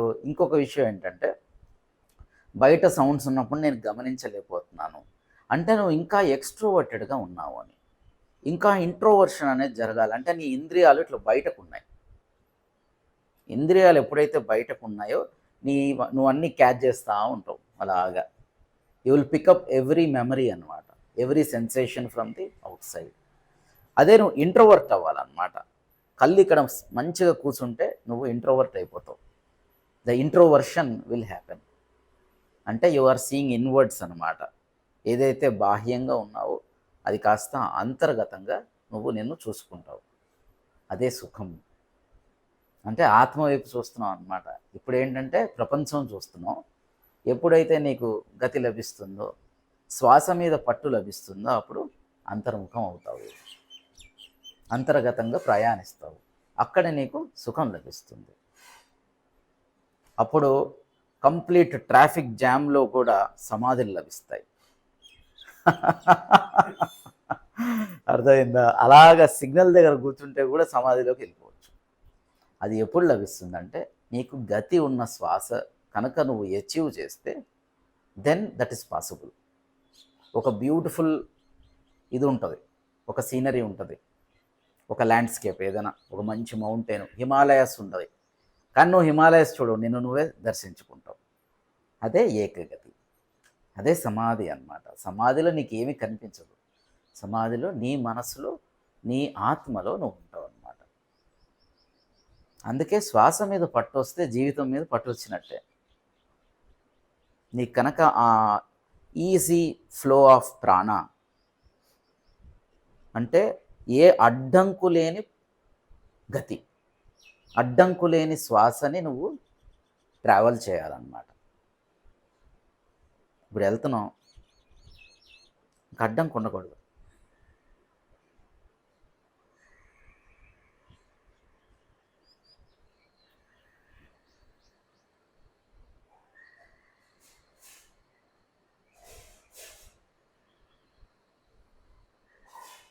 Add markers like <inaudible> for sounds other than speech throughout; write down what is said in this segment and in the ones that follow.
ఇంకొక విషయం ఏంటంటే బయట సౌండ్స్ ఉన్నప్పుడు నేను గమనించలేకపోతున్నాను. అంటే నువ్వు ఇంకా ఎక్స్ట్రోవర్టెడ్గా ఉన్నావు అని. ఇంకా ఇంట్రోవర్షన్ అనేది జరగాలి. అంటే నీ ఇంద్రియాలు ఇట్లా బయటకు ఉన్నాయి ఇంద్రియాలు ఎప్పుడైతే బయటకు ఉన్నాయో నీ నువ్వు అన్నీ క్యాచ్ చేస్తూ ఉంటావు అలాగా. You will pick up every memory అనమాట every sensation from the outside అదే నువ్వు ఇంట్రోవర్ట్ అవ్వాలన్నమాట. కళ్ళు ఇక్కడ మంచిగా కూర్చుంటే నువ్వు ఇంట్రోవర్ట్ అయిపోతావు. The introversion will happen. అంటే యు ఆర్ సీయింగ్ ఇన్వర్డ్స్ అనమాట ఏదైతే బాహ్యంగా ఉన్నావో అది కాస్త అంతర్గతంగా నువ్వు నిన్ను చూసుకుంటావు. అదే సుఖం. అంటే ఆత్మ వైపు చూస్తున్నావు అనమాట ఇప్పుడు ఏంటంటే ప్రపంచం చూస్తున్నావు. ఎప్పుడైతే నీకు గతి లభిస్తుందో శ్వాస మీద పట్టు లభిస్తుందో అప్పుడు అంతర్ముఖం అవుతావు. అంతర్గతంగా ప్రయాణిస్తావు. అక్కడ నీకు సుఖం లభిస్తుంది. అప్పుడు కంప్లీట్ ట్రాఫిక్ జామ్లో కూడా సమాధులు లభిస్తాయి. అర్థమైందా? అలాగ సిగ్నల్ దగ్గర కూర్చుంటే కూడా సమాధిలోకి వెళ్ళిపోవచ్చు. అది ఎప్పుడు లభిస్తుందంటే నీకు గతి ఉన్న శ్వాస కనుక నువ్వు అచీవ్ చేస్తే దెన్ దట్ ఈస్ పాసిబుల్ ఒక బ్యూటిఫుల్ ఇది ఉంటుంది. ఒక సీనరీ ఉంటుంది. ఒక ల్యాండ్స్కేప్ ఏదైనా ఒక మంచి మౌంటైన్ హిమాలయాస్ ఉంటుంది. కానీ నువ్వు హిమాలయస్ చూడు నిన్ను నువ్వే దర్శించుకుంటావు. అదే ఏకగతి. అదే సమాధి అన్నమాట. సమాధిలో నీకు ఏమీ కనిపించదు. సమాధిలో నీ మనసులో నీ ఆత్మలో నువ్వు ఉంటావు అన్నమాట. అందుకే శ్వాస మీద పట్టు వస్తే జీవితం మీద పట్టు వచ్చినట్టే. నీకు కనుక ఆ ఈజీ ఫ్లో ఆఫ్ ప్రాణ అంటే ఏ అడ్డంకు లేని గతి. అడ్డంకు లేని శ్వాసని నువ్వు ట్రావెల్ చేయాలన్నమాట. ఇప్పుడు వెళ్తున్నాం. అడ్డంకు ఉండకూడదు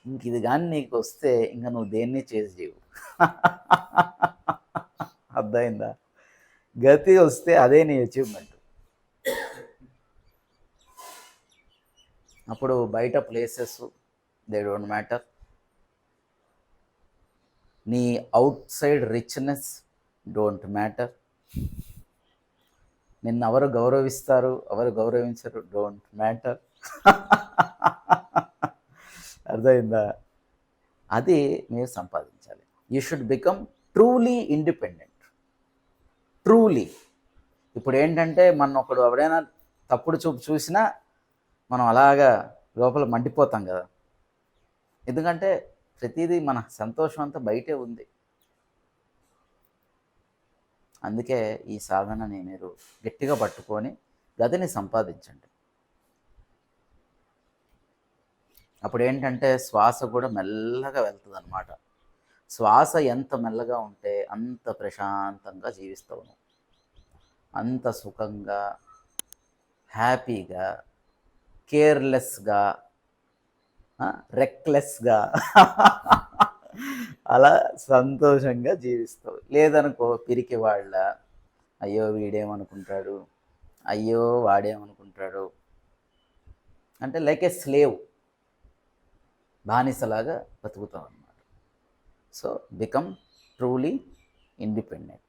ఇంక ఇది కానీ నీకు వస్తే ఇంకా నువ్వు దేన్ని చేసి చేయవు. <laughs> అర్థమైందా? గతి వస్తే అదే నీ అచీవ్మెంట్ అప్పుడు బయట ప్లేసెస్ దే డోంట్ మ్యాటర్ నీ outside richness don't matter నిన్ను ఎవరు గౌరవిస్తారు ఎవరు గౌరవించరు డోంట్ మ్యాటర్ <laughs> అర్థమైందా? అది మీరు సంపాదించాలి. You should become truly independent truly ఇప్పుడు ఏంటంటే మన ఒకడు ఎవడైనా తప్పుడు చూపు చూసినా మనం అలాగా లోపల మండిపోతాం కదా. ఎందుకంటే ప్రతిదీ మన సంతోషం అంతా బయటే ఉంది. అందుకే ఈ సాధనని మీరు గట్టిగా పట్టుకొని గదిని సంపాదించండి. అప్పుడు ఏంటంటే శ్వాస కూడా మెల్లగా వెళ్తుంది అనమాట శ్వాస ఎంత మెల్లగా ఉంటే అంత ప్రశాంతంగా జీవిస్తావు నువ్వు. అంత సుఖంగా హ్యాపీగా కేర్లెస్గా రెక్లెస్గా <laughs> అలా సంతోషంగా జీవిస్తావు. లేదనుకో పిరికి వాళ్ళ అయ్యో వీడేమనుకుంటాడు అయ్యో వాడేమనుకుంటాడు. అంటే లైక్ ఏ స్లేవ్ బానిసలాగా బతుకుతాం అన్నమాట. So become truly independent